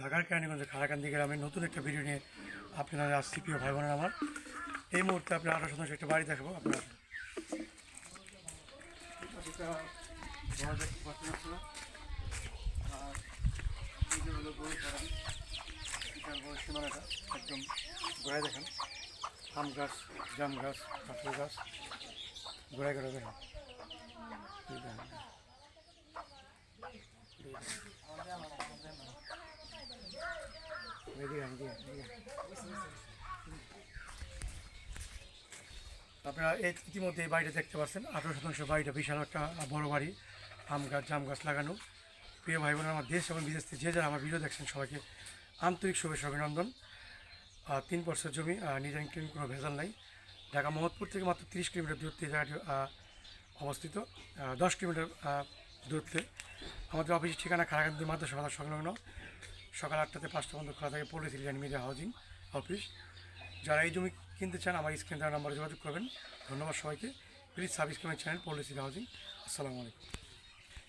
ঢাকার কেরানীগঞ্জে খারাকান্দি গ্রামে নতুন একটা ভিডিও নিয়ে আপনারা আসছি, প্রিয় ভাই বোনের আমার এই মুহূর্তে আপনার আঠারো শতাংশ একটা বাড়ি দেখাবো, আপনারা ঘর একদম গোড়ায় দেখেন আম গাছ জাম গাছ কাঁঠাল গাছ এই দেখেন। দেখেন। আপনারা ইতিমধ্যে এই বাড়িটা দেখতে পাচ্ছেন। আঠারো শতাংশ বাড়িটা বিশাল একটা বড় বাড়ি, আম গাছ, জাম গাছ লাগানো। প্রিয় ভাই বোনেরা, আমার দেশ এবং বিদেশ থেকে যে যারা আমার ভিডিও দেখছেন, সবাইকে আন্তরিক শুভেচ্ছা, অভিনন্দন। তিন বছর জমি নিজাম ক্লিন কোনো ভেজাল নাই। ঢাকা মোহাম্মদপুর থেকে মাত্র তিরিশ কিলোমিটার দূরত্বে জায়গাটি অবস্থিত। দশ কিলোমিটার দূরত্বে। আমাদের অফিসের ঠিকানা খারাকান্দি মাদ্রাসা, বাজার সংলগ্ন। সকাল আটটাতে পাঁচটা পর্যন্ত খোলা থাকে পল্লী সিলিয়ান মিডিয়া হাউজিং অফিস যারা এই জমি কিনতে চান, আমার স্ক্রিন তার নাম্বারে যোগাযোগ করবেন। ধন্যবাদ সবাইকে। প্লিজ সাবস্ক্রাইব চ্যানেল পল্লী সিলি হাউজিং আসসালামু আলাইকুম।